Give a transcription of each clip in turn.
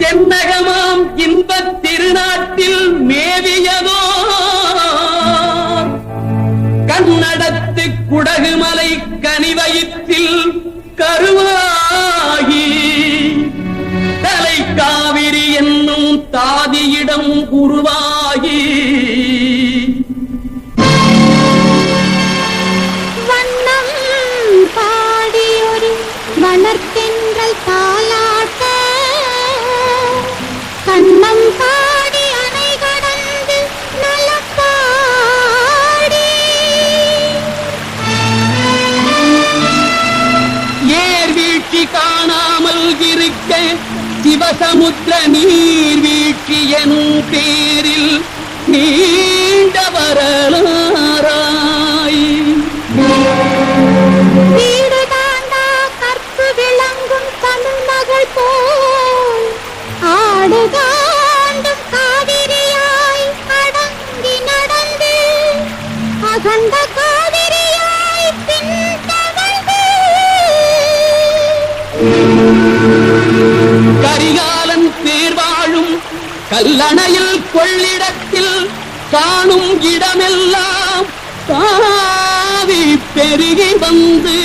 தென்னகமாம் இன்பத் திருநாட்டில் மேவியதோ? கண்ணடத்து குடகுமலை கனிவயிற்றில் கருவாகி தலை காவிரி என்னும் தாதியிடம் உருவாகி. வண்ணம் பாடியொரு வளர்த்தென்றல் தா இல்லாமல் இருக்க சிவசமுத்திர நீர் வீழ்ச்சிய கரிகாலன் தேர்வாழும் கல்லணையில் கொள்ளிடத்தில் காணும் இடமெல்லாம் தாவி பெருகி வந்து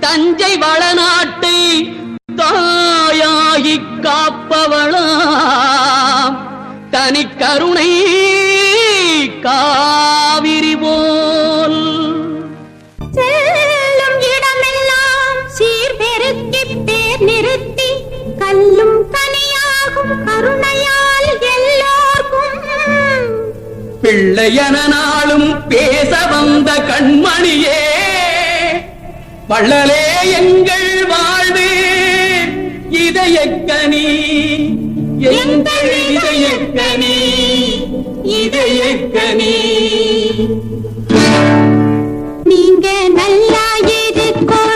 தஞ்சை வளநாட்டை தாயாகி காப்பவளாம். தனி கருணை கா பிள்ளையன நாளும் பேச வந்த கண்மணியே. வள்ளலே எங்கள் வாழ்வு இதயக்கனி எங்கள் இதயக்கனி இதயக்கனி நீங்க நல்லா இருக்கணும் நாடு